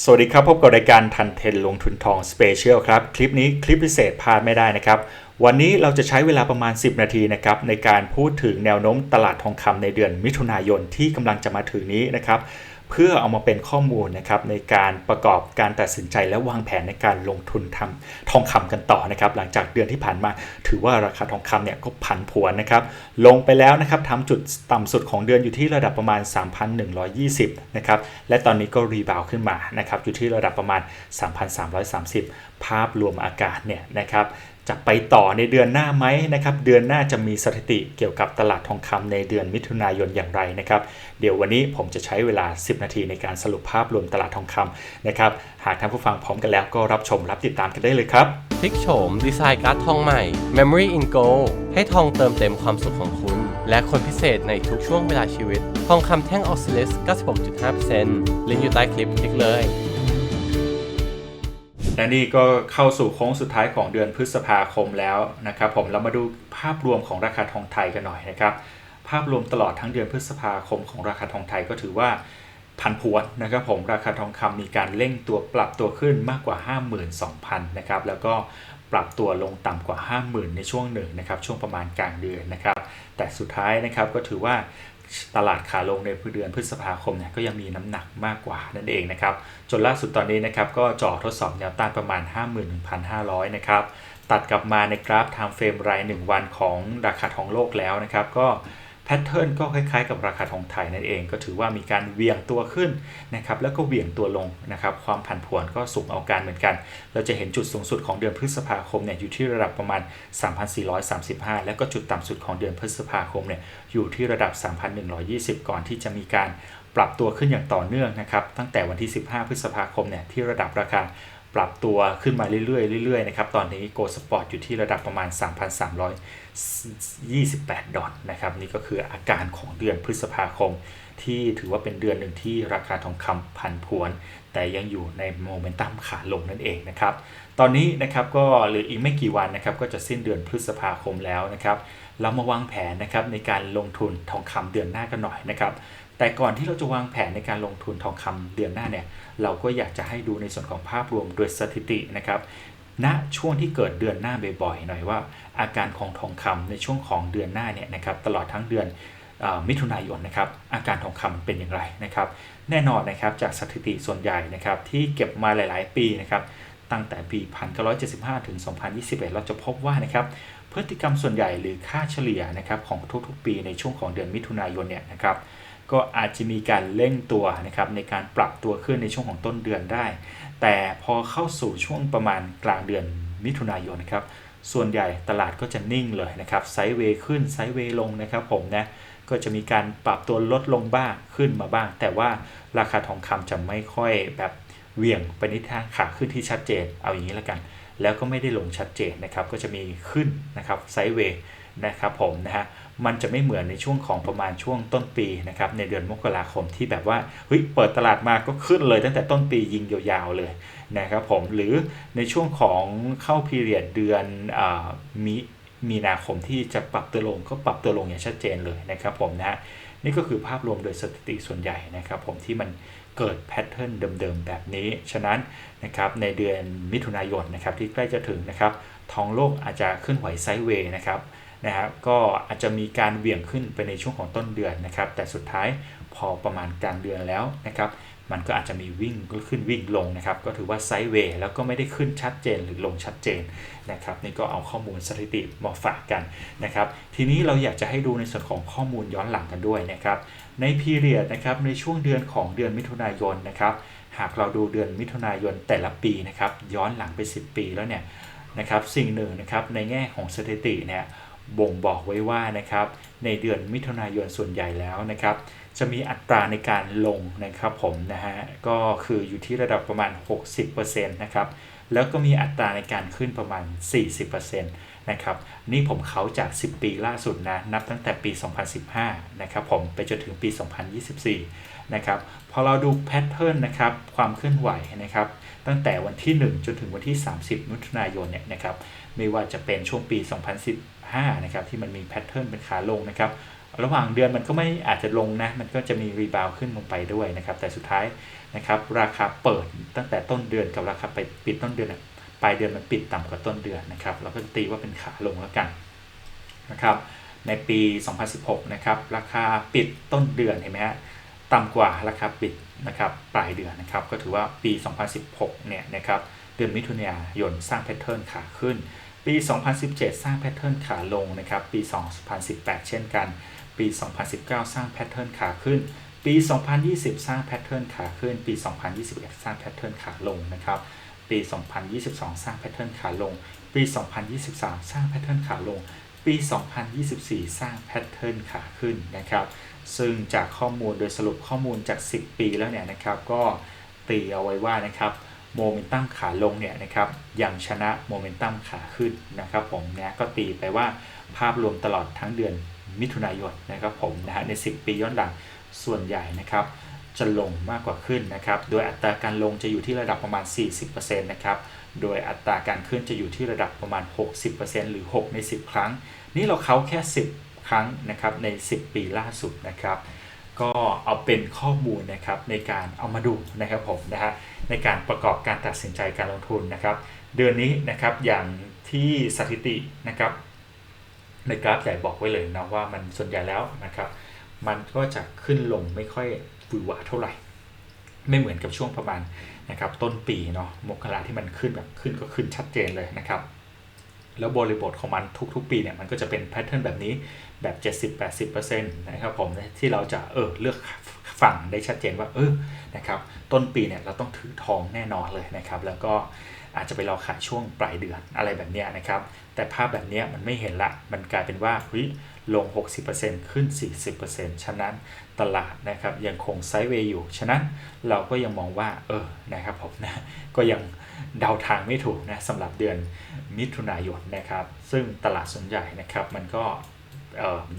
สวัสดีครับ พบกับรายการทันเทนลงทุนทองสเปเชียลครับ คลิปนี้คลิปพิเศษพลาดไม่ได้นะครับ วันนี้เราจะใช้เวลาประมาณ 10 นาทีนะครับ ในการพูดถึงแนวโน้มตลาดทองคำในเดือนมิถุนายนที่กำลังจะมาถึงนี้นะครับ เพื่อเอามาเป็นข้อมูลนะครับในการประกอบการตัดสินใจและวางแผนในการลงทุนทำทองคำกันต่อนะครับ หลังจากเดือนที่ผ่านมา ถือว่าราคาทองคำเนี่ยก็ผันผวนนะครับลงไปแล้วนะครับทำจุดต่ำสุดของเดือนอยู่ที่ระดับประมาณ 3,120นะครับและตอนนี้ก็รีบาวขึ้นมานะครับอยู่ที่ระดับประมาณ 3,330 ภาพรวมอากาศเนี่ยนะครับจะไปต่อในเดือนหน้าไหมนะครับ เดือนหน้าจะมีสถิติเกี่ยวกับตลาดทองคำในเดือนมิถุนายนอย่างไรนะครับ เดี๋ยววันนี้ผมจะใช้เวลา 10 นาทีในการสรุปภาพรวมตลาดทองคำนะครับ หากท่านผู้ฟังพร้อมกันแล้วก็รับชมรับติดตามกันได้เลยครับพลิกโฉมดีไซน์การ์ดทองใหม่ Memory in Gold ให้ทองเติมเต็มความสุขของคุณ และคนพิเศษในทุกช่วงเวลาชีวิต ทองคำแท่งออกซิลิส96.5%ลิงก์อยู่ใต้คลิปคลิกเลย และนี่ก็เข้าสู่โค้งสุดท้ายของเดือนพฤษภาคมแล้วนะครับผมเรามาดูภาพรวมของราคาทองไทยกันหน่อยนะครับภาพรวมตลอดทั้งเดือนพฤษภาคมของราคาทองไทยก็ถือว่าพันผวนนะครับผมราคาทองคำมีการเร่งตัวปรับตัวขึ้นมากกว่า 52,000นะครับแล้วก็ปรับตัวลงต่ำกว่า 50,000 ในช่วงหนึ่งนะครับช่วงประมาณกลางเดือนนะครับแต่สุดท้ายนะครับก็ถือว่าตลาดขาลงในเดือนพฤษภาคมเนี่ยก็ยังมีน้ำหนักมากกว่านั่นเองนะครับจนล่าสุดตอนนี้นะครับก็จ่อทดสอบแนวต้านประมาณ 51,500 นะครับตัดกลับมาในกราฟ time frame ราย 1 วันของราคาทองโลกแล้วนะครับก็ แพทเทิร์นก็คล้ายๆกับราคาทองไทยนั่นเอง ก็ถือว่ามีการเวียงตัวขึ้นนะครับแล้วก็เวียงตัวลงนะครับความผันผวนก็สูงเอาการเหมือนกัน เราจะเห็นจุดสูงสุดของเดือนพฤษภาคมเนี่ยอยู่ที่ระดับประมาณ 3,435 แล้วก็จุดต่ำสุดของเดือนพฤษภาคมเนี่ยอยู่ที่ระดับ 3,120 ก่อนที่จะมีการปรับตัวขึ้นอย่างต่อเนื่องนะครับตั้งแต่วันที่ 15 พฤษภาคมเนี่ยที่ระดับราคา ปรับตัวขึ้นมาเรื่อยๆเรื่อยๆนะครับ ตอนนี้โกลสปอร์ตอยู่ที่ระดับประมาณ 3,328 ดอลนะครับนี่ก็คืออาการของเดือนพฤษภาคม ที่ถือว่าเป็นเดือนหนึ่งที่ราคาทองคำพันผวน แต่ยังอยู่ในโมเมนตัมขาลงนั่นเองนะครับ ตอนนี้นะครับก็เหลืออีกไม่กี่วันนะครับก็จะสิ้นเดือนพฤษภาคมแล้วนะครับ เรามาวางแผนนะครับในการลงทุนทองคำเดือนหน้ากันหน่อยนะครับ แต่ก่อนที่เราจะวางแผนในการลงทุนทองคำเดือนหน้าเนี่ยเราก็อยากจะให้ดูในส่วนของภาพรวมโดยสถิตินะครับณช่วงที่เกิดเดือนหน้าบ่อยๆหน่อยว่า อาการของทองคำในช่วงของเดือนหน้าเนี่ยนะครับตลอดทั้งเดือนอมิถุนายนนะครับอาการทองคำเป็นอย่างไรนะครับ แน่นอนนะครับจากสถิติส่วนใหญ่นะครับที่เก็บมาหลาย ๆ ปีนะครับตั้งแต่ปี 1975 ถึง 2021 เราจะพบว่านะครับพฤติกรรมส่วนใหญ่หรือค่าเฉลี่ยนะครับของทุกๆ ปีในช่วงของเดือนมิถุนายนเนี่ยนะครับ ก็อาจจะมีการเร่งตัวนะครับในการปรับตัวขึ้นในช่วงของต้นเดือนได้ แต่พอเข้าสู่ช่วงประมาณกลางเดือนมิถุนายนนะครับส่วนใหญ่ตลาดก็จะนิ่งเลยนะครับไซด์เวย์ขึ้นไซด์เวย์ลงนะครับผมนะก็จะมีการปรับตัวลดลงบ้างขึ้นมาบ้าง แต่ว่าราคาทองคำจะไม่ค่อยแบบเหวี่ยงไปในทางขาขึ้นที่ชัดเจนเอาอย่างนี้แล้วกัน แล้วก็ไม่ได้ลงชัดเจนนะครับก็จะมีขึ้นนะครับไซด์เวย์ นะครับผมนะฮะมันจะไม่เหมือนในช่วงของประมาณช่วงต้นปีนะครับในเดือนมกราคมที่แบบว่าเฮ้ยเปิดตลาดมาก็ขึ้นเลยตั้งแต่ต้นปียิงยาวๆเลยนะครับผมหรือในช่วงของเข้าพีเรียดเดือนอมีมีนาคมที่จะปรับตัวลงก็ปรับตัวลงอย่างชัดเจนเลยนะครับผมนะฮะนี่ก็คือภาพรวมโดยสถิติส่วนใหญ่นะครับผมที่มันเกิดแพทเทิร์นเดิมๆ แบบนี้ ฉะนั้นนะครับในเดือนมิถุนายนนะครับที่ใกล้จะถึงนะครับทองโลกอาจจะขึ้นไหวไซด์เวย์นะครับ นะครับก็อาจจะมีการเบี่ยงขึ้นไปในช่วงของต้นเดือนนะครับ แต่สุดท้ายพอประมาณกลางเดือนแล้วนะครับ มันก็อาจจะมีวิ่งก็ขึ้นวิ่งลงนะครับ ก็ถือว่าไซด์เวย์แล้วก็ไม่ได้ขึ้นชัดเจนหรือลงชัดเจนนะครับ นี่ก็เอาข้อมูลสถิติมาฝากกันนะครับ ทีนี้เราอยากจะให้ดูในส่วนของข้อมูลย้อนหลังกันด้วยนะครับ ในพีเรียดนะครับในช่วงเดือนของเดือนมิถุนายนนะครับหากเราดูเดือนมิถุนายนแต่ละปีนะครับย้อนหลังไป 10 ปีแล้วเนี่ยนะครับสิ่งหนึ่งนะครับในแง่ของสถิติเนี่ย บ่งบอกไว้ว่านะครับในเดือนมิถุนายนส่วนใหญ่แล้วนะครับ จะมีอัตราในการลงนะครับผมนะฮะก็คืออยู่ที่ระดับประมาณ 60%นะครับ แล้วก็มีอัตราในการขึ้นประมาณ 40%นะครับนี่ผมเขาจาก 10 ปีล่าสุดนะ นับตั้งแต่ปี 2015 นะครับผมไปจนถึงปี 2024 นะครับ พอเราดูแพทเทิร์นนะครับ ความเคลื่อนไหวนะครับ ตั้งแต่วันที่ 1 จนถึงวันที่ 30 มิถุนายนเนี่ยนะครับ ไม่ว่าจะเป็นช่วงปี 2015 นะครับ ที่มันมีแพทเทิร์นเป็นขาลงนะครับ ระหว่างเดือนมันก็ไม่อาจจะลงนะ มันก็จะมีรีบาวขึ้นลงไปด้วยนะครับ แต่สุดท้ายนะครับ ราคาเปิดตั้งแต่ต้นเดือนกับราคาไปปิดต้นเดือนปลายเดือนมันปิดต่ำกว่าต้นเดือนนะครับ เราก็ตีว่าเป็นขาลงแล้วกันนะครับ ในปี 2016 นะครับ ราคาปิดต้นเดือนเห็นไหมฮะ ต่ำกว่าราคาปิดนะครับปลายเดือนนะครับ ก็ถือว่าปี 2016 เนี่ยนะครับ เดือนมิถุนายนสร้างแพทเทิร์นขาขึ้น ปี 2017 สร้างแพทเทิร์นขาลงนะครับ ปี 2018 เช่นกัน ปี 2019 สร้างแพทเทิร์นขาขึ้น ปี 2020 สร้างแพทเทิร์นขาขึ้น ปี 2021 สร้างแพทเทิร์นขาลงนะครับ ปี 2022 สร้างแพทเทิร์นขาลง ปี 2023 สร้างแพทเทิร์นขาลง ปี 2024 สร้างแพทเทิร์นขาขึ้นนะครับ ซึ่งจากข้อมูลโดยสรุปข้อมูลจาก 10 ปีแล้วเนี่ยนะครับ ก็ตีเอาไว้ว่านะครับโมเมนตัมขาลงเนี่ยนะครับยังชนะโมเมนตัมขาขึ้นนะครับผมนะก็ตีไปว่าภาพรวมตลอดทั้งเดือน มิถุนายนนะครับผมนะฮะใน 10 ปีย้อนหลังส่วนใหญ่นะครับจะลงมากกว่าขึ้นนะครับ โดยอัตราการลงจะอยู่ที่ระดับประมาณ 40%นะครับ โดยอัตราการขึ้นจะอยู่ที่ระดับประมาณ 60%หรือ 6 ใน 10 ครั้ง นี่เราเขาแค่ 10 ครั้งนะครับใน 10 ปีล่าสุดนะครับ ก็เอาเป็นข้อมูลนะครับในการเอามาดูนะครับผมนะฮะในการประกอบการตัดสินใจการลงทุนนะครับ เดือนนี้นะครับอย่างที่สถิตินะครับ ในกราฟใหญ่บอกไว้เลยนะว่ามันส่วนใหญ่แล้วนะครับ มันก็จะขึ้นลงไม่ค่อยฟือหวาเท่าไหร่ ไม่เหมือนกับช่วงประมาณนะครับ ต้นปีเนาะมกราที่มันขึ้นแบบขึ้นก็ขึ้นชัดเจนเลยนะครับ แล้วบริบทของมันทุกๆ ปีเนี่ยมันก็จะเป็นแพทเทิร์นแบบนี้แบบ 70-80%นะครับผมที่เราจะเออเลือกฝั่งได้ชัดเจนว่าเออนะครับต้นปีเนี่ยเราต้องถือทองแน่นอนเลยนะครับ แล้วก็ อาจจะไปรอขายช่วงปลายเดือนอะไรแบบเนี้ยนะครับ แต่ภาพแบบเนี้ยมันไม่เห็นละ มันกลายเป็นว่าเฮ้ยลง 60%ขึ้น 40%ฉะนั้นตลาดนะครับยังคงไซด์เวย์อยู่ ฉะนั้นเราก็ยังมองว่า เออ นะครับผมนะ ก็ยังเดาทางไม่ถูกนะสำหรับเดือนมิถุนายนนะครับ ซึ่งตลาดส่วนใหญ่นะครับมันก็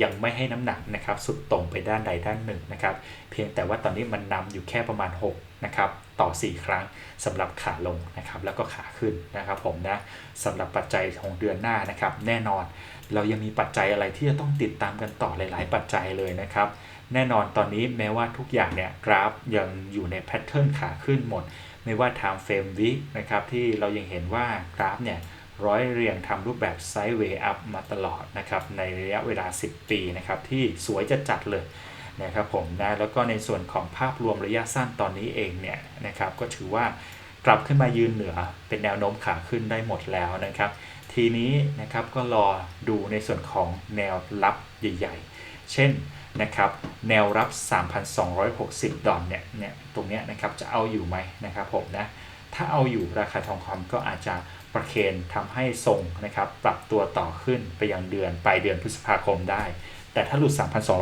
ยังไม่ให้น้ำหนักนะครับ สุดตรงไปด้านใดด้านหนึ่งนะครับ เพียงแต่ว่าตอนนี้มันนำอยู่แค่ประมาณ 6 นะครับ ต่อ 4 ครั้งสำหรับขาลงนะครับแล้วก็ขาขึ้นนะครับผมนะสำหรับปัจจัยของเดือนหน้านะครับแน่นอนเรายังมีปัจจัยอะไรที่จะต้องติดตามกันต่อหลาย ๆ ปัจจัยเลยนะครับ แน่นอนตอนนี้แม้ว่าทุกอย่างเนี่ยกราฟยังอยู่ในแพทเทิร์นขาขึ้นหมด ไม่ว่า time frame week นะครับที่เรายังเห็นว่ากราฟเนี่ยร้อยเรียงทำรูปแบบไซด์เวย์อัพมาตลอดนะครับในระยะเวลา 10 ปีนะครับที่สวยจะจัดเลย นะครับผมนะแล้วก็ในส่วนของภาพรวมระยะสั้นตอนนี้เองเนี่ยนะครับก็ถือว่ากลับขึ้นมายืนเหนือเป็นแนวโน้มขาขึ้นได้หมดแล้วนะครับ ทีนี้นะครับก็รอดูในส่วนของแนวรับใหญ่ๆ เช่นนะครับแนวรับ 3,260 ดอลเนี่ยเนี่ยตรงเนี้ยนะครับจะเอาอยู่ไหมนะครับผมนะถ้าเอาอยู่ราคาทองคำก็อาจจะประเคนทำให้ทรงนะครับปรับตัวต่อขึ้นไปยังเดือนปลายเดือนพฤษภาคมได้ แต่ถ้าหลุด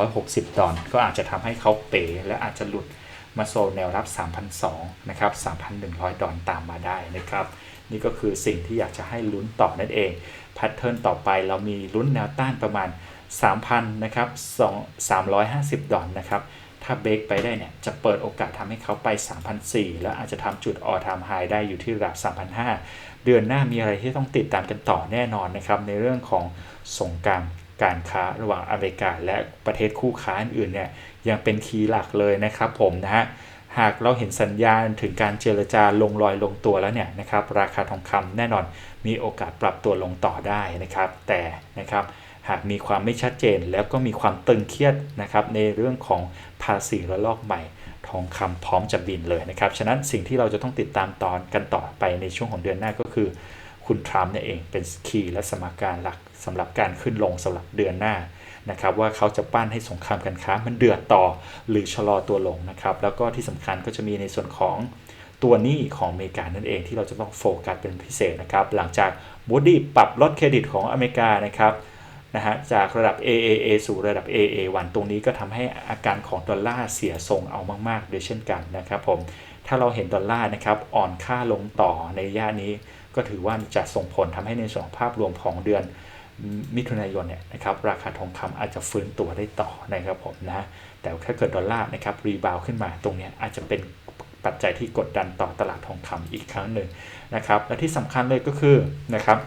3,260 ดอลก็อาจจะทำให้เขาเป๋และอาจจะหลุดมาโซนแนวรับ 3,200 นะครับ 3,100 ดอลตามมาได้นะครับ นี่ก็คือสิ่งที่อยากจะให้ลุ้นต่อนั่นเองแพทเทิร์นต่อไปเรามีลุ้นแนวต้านประมาณ 3,000 นะครับ350 ดอลนะครับ ถ้าเบรกไปได้เนี่ยจะเปิดโอกาสทำให้เขาไป3,004แล้วอาจจะทำจุดออทามไฮได้อยู่ที่ระดับ 3,500 เดือนหน้ามีอะไรที่ต้องติดตามกันต่อแน่นอนนะครับ ในเรื่องของสงการ การค้าระหว่างอเมริกาและประเทศคู่ค้าอื่นเนี่ยยังเป็นคีย์หลักเลยนะครับผมนะฮะหากเราเห็นสัญญาณถึงการเจรจาลงรอยลงตัวแล้วเนี่ยนะครับราคาทองคำแน่นอนมีโอกาสปรับตัวลงต่อได้นะครับ แต่นะครับหากมีความไม่ชัดเจนแล้วก็มีความตึงเครียดนะครับในเรื่องของภาษีระลอกใหม่ ทองคำพร้อมจะบินเลยนะครับฉะนั้นสิ่งที่เราจะต้องติดตามตอนกันต่อไปในช่วงของเดือนหน้าก็คือ คุณทรัมป์เนี่ยเองเป็นคีย์และสมการหลัก สำหรับการขึ้นลงสำหรับเดือนหน้านะครับว่าเขาจะปั้นให้สงครามการค้ามันเดือดต่อหรือชะลอตัวลงนะครับแล้วก็ที่สำคัญก็จะมีในส่วนของตัวหนี้ของอเมริกานั่นเองที่เราจะต้องโฟกัสเป็นพิเศษนะครับหลังจากมูดี้ปรับลดเครดิตของอเมริกานะครับนะฮะจากระดับ AAA สู่ระดับ AA1 ตรงนี้ก็ทำให้อาการของดอลลาร์เสียทรงเอามากๆด้วยเช่นกันนะครับผมถ้าเราเห็นดอลลาร์นะครับอ่อนค่าลงต่อในระยะนี้ ก็ถือว่าจะส่งผลทำให้ในส่วนภาพรวมของเดือน มิถุนายนเนี่ยนะครับราคาทองคำอาจจะฟื้นตัวได้ต่อนะครับผมนะแต่ถ้าเกิดดอลลาร์นะครับรีบาวขึ้นมาตรงนี้อาจจะเป็นปัจจัยที่กดดันต่อตลาดทองคำอีกครั้งหนึ่งนะครับและที่สำคัญเลยก็คือนะครับ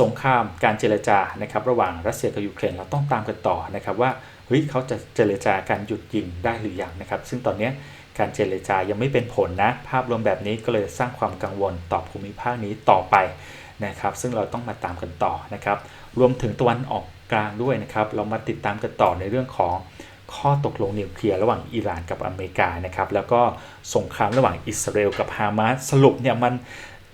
สงครามการเจรจานะครับระหว่างรัสเซียกับยูเครนเราต้องตามกันต่อนะครับว่าเฮ้ยเขาจะเจรจาการหยุดยิงได้หรือยังนะครับ ซึ่งตอนนี้การเจรจายังไม่เป็นผลนะ ภาพรวมแบบนี้ก็เลยสร้างความกังวลต่อภูมิภาคนี้ต่อไป นะครับ ซึ่งเราต้องมาตามกันต่อนะครับ รวมถึงตะวันออกกลางด้วยนะครับ เรามาติดตามกันต่อในเรื่องของข้อตกลงนิวเคลียร์ระหว่างอิหร่านกับอเมริกานะครับ แล้วก็สงครามระหว่างอิสราเอลกับฮามาสสรุปเนี่ยมัน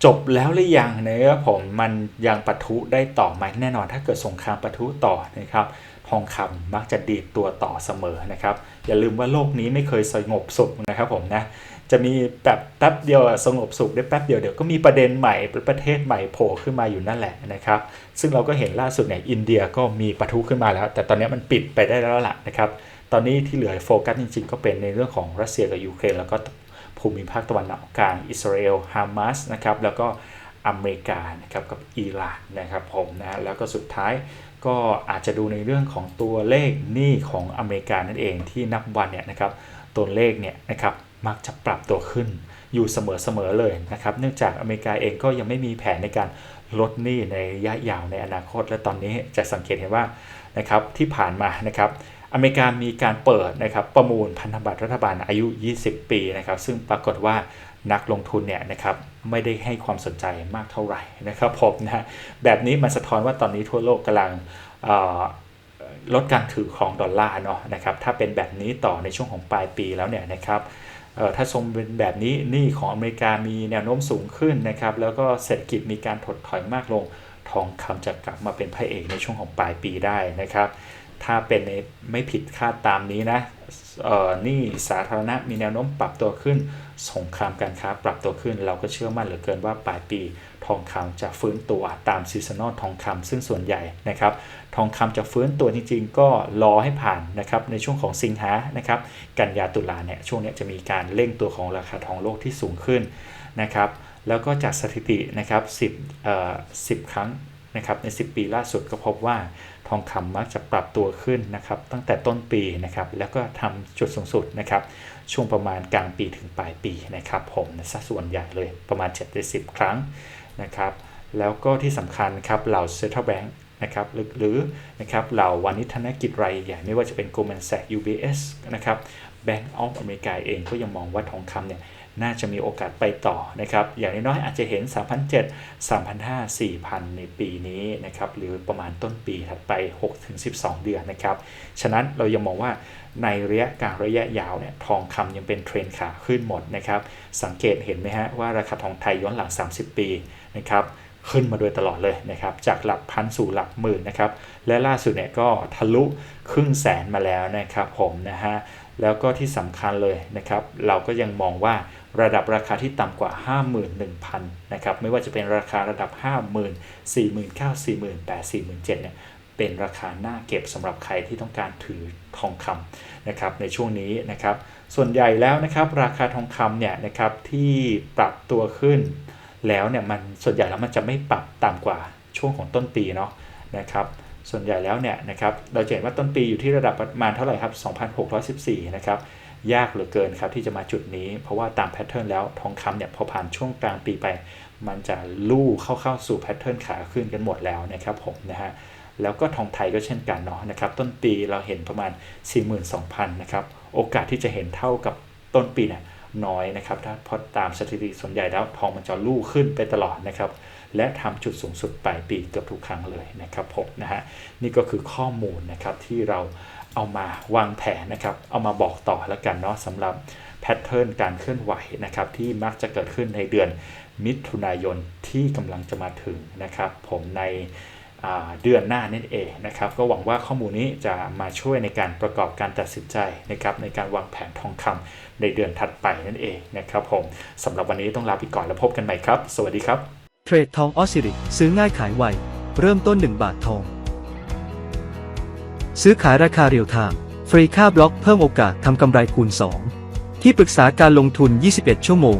จบแล้วหรือยังนะครับผมมันยังปะทุได้ต่อไหมแน่นอนถ้าเกิดสงครามปะทุต่อนะครับ ทองคำมักจะดีดตัวต่อเสมอนะครับ อย่าลืมว่าโลกนี้ไม่เคยสงบสุขนะครับผมนะจะมีแบบแป๊บเดียวสงบสุขได้แป๊บเดียวเดี๋ยวก็มีประเด็นใหม่ประเทศใหม่โผล่ขึ้นมาอยู่นั่นแหละนะครับ ซึ่งเราก็เห็นล่าสุดเนี่ยอินเดียก็มีปะทุขึ้นมาแล้ว แต่ตอนนี้มันปิดไปได้แล้วล่ะนะครับ ตอนนี้ที่เหลือโฟกัสจริงๆ ก็เป็นในเรื่องของรัสเซียกับยูเครนแล้วก็ภูมิภาคตะวันออกกลางอิสราเอลฮามาสนะครับแล้วก็อเมริกานะครับกับอิหร่านนะครับผมนะแล้วก็สุดท้าย ก็อาจจะดูในเรื่องของตัวเลขหนี้ของอเมริกานั่นเองที่นับวันเนี่ยนะครับตัวเลขเนี่ยนะครับมักจะปรับตัวขึ้นอยู่เสมอๆเลยนะครับ เนื่องจากอเมริกาเองก็ยังไม่มีแผนในการลดหนี้ในระยะยาวในอนาคต และตอนนี้จะสังเกตเห็นว่านะครับที่ผ่านมานะครับอเมริกามีการเปิดนะครับประมูลพันธบัตรรัฐบาลอายุ 20 ปีนะครับ ซึ่งปรากฏว่านักลงทุนเนี่ยนะครับ ไม่ได้ให้ความสนใจมากเท่าไหร่นะครับผมนะฮะแบบนี้มันสะท้อนว่าตอนนี้ทั่วโลกกำลังลดการถือครองดอลลาร์เนาะนะครับถ้าเป็นแบบนี้ต่อในช่วงของปลายปีแล้วเนี่ยนะครับถ้าทรงเป็นแบบนี้หนี้ของอเมริกามีแนวโน้มสูงขึ้นนะครับแล้วก็เศรษฐกิจมีการถดถอยมากลง ทองคำจะกลับมาเป็นพระเอกในช่วงของปลายปีได้นะครับ ถ้าเป็นในไม่ผิดคาดตามนี้นะเอ่อนี่สาธารณะมีแนวโน้มปรับตัวขึ้น สงครามการค้าปรับตัวขึ้น เราก็เชื่อมั่นเหลือเกินว่าปลายปีทองคำจะฟื้นตัวตามซีซันอลทองคำซึ่งส่วนใหญ่นะครับทองคำจะฟื้นตัวจริงๆ ก็รอให้ผ่านนะครับในช่วงของสิงหานะครับกันยาตุลาเนี่ยช่วงนี้จะมีการเร่งตัวของราคาทองโลกที่สูงขึ้นนะครับแล้วก็จากสถิตินะครับ10เอ่อ10 ครั้ง นะครับใน 10 ปีล่าสุดก็พบว่าทองคำมักจะปรับตัวขึ้นนะครับตั้งแต่ต้นปีนะครับแล้วก็ทำจุดสูงสุดนะครับช่วงประมาณกลางปีถึงปลายปีนะครับผมสัดส่วนใหญ่เลยประมาณ7 10 ครั้งนะครับแล้วก็ที่สำคัญครับเหล่า Central Bank นะครับหรือนะครับเหล่าวานิธนกิจรายใหญ่ไม่ว่าจะเป็น Goldman Sachs UBS นะครับ Bank of America เองก็ยังมองว่าทองคำเนี่ย น่าจะมีโอกาสไปต่อนะครับ อย่างน้อยๆอาจจะเห็น3,700 3,500 4,000 ในปีนี้นะครับ หรือประมาณต้นปีถัดไป 6-12 เดือนนะครับ ฉะนั้นเรายังมองว่าในระยะกลางระยะยาวเนี่ยทองคำยังเป็นเทรนขาขึ้นหมดนะครับ สังเกตเห็นไหมฮะว่าราคาทองไทยย้อนหลัง 30 ปีนะครับขึ้นมาโดยตลอดเลยนะครับ จากหลักพันสู่หลักหมื่นนะครับ และล่าสุดเนี่ยก็ทะลุครึ่งแสนมาแล้วนะครับผมนะฮะ แล้วก็ที่สำคัญเลยนะครับ เราก็ยังมองว่า ระดับราคาที่ต่ำกว่า 51,000นะครับไม่ว่าจะเป็นราคาระดับ 50,000 49,000 48,000 47,000เนี่ยเป็นราคาหน่าเก็บสำหรับใครที่ต้องการถือทองคำนะครับในช่วงนี้นะครับส่วนใหญ่แล้วนะครับราคาทองคำเนี่ยนะครับที่ปรับตัวขึ้น แล้วเนี่ยมันส่วนใหญ่แล้วมันจะไม่ปรับต่ำกว่าช่วงของต้นปีเนาะนะครับส่วนใหญ่แล้วเนี่ยนะครับเราจะเห็นว่าต้นปีอยู่ที่ระดับประมาณเท่าไหร่ครับ 2,614 นะครับ ยากเหลือเกินครับที่จะมาจุดนี้ เพราะว่าตามแพทเทิร์นแล้วทองคำเนี่ยพอผ่านช่วงกลางปีไป มันจะลู่เข้าเข้าสู่แพทเทิร์นขาขึ้นกันหมดแล้วนะครับผมนะฮะแล้วก็ทองไทยก็เช่นกันเนาะนะครับต้นปีเราเห็นประมาณ 42,000นะครับโอกาสที่จะเห็นเท่ากับต้นปีเนี่ยน้อยนะครับถ้าเพราะตามสถิติส่วนใหญ่แล้วทองมันจะลู่ขึ้นไปตลอดนะครับและทำจุดสูงสุดปลายปีเกือบทุกครั้งเลยนะครับผมนะฮะนี่ก็คือข้อมูลนะครับที่เรา เอามาวางแผนนะครับ เอามาบอกต่อแล้วกันเนาะสำหรับแพทเทิร์นการเคลื่อนไหวนะครับ ที่มักจะเกิดขึ้นในเดือนมิถุนายนที่กำลังจะมาถึงนะครับ ผมในเดือนหน้านั่นเองนะครับ ก็หวังว่าข้อมูลนี้จะมาช่วยในการประกอบการตัดสินใจนะครับ ในการวางแผนทองคำในเดือนถัดไปนั่นเองนะครับผมสำหรับวันนี้ต้องลาไปก่อนแล้วพบกันใหม่ครับ สวัสดีครับ เทรดทองออสซิริซื้อง่ายขายไวเริ่มต้น 1 บาททอง ซื้อขายราคาเรียลไทม์ฟรีค่าบล็อกเพิ่มโอกาสทำกำไรคูณ 2 ที่ปรึกษาการลงทุน 21 ชั่วโมง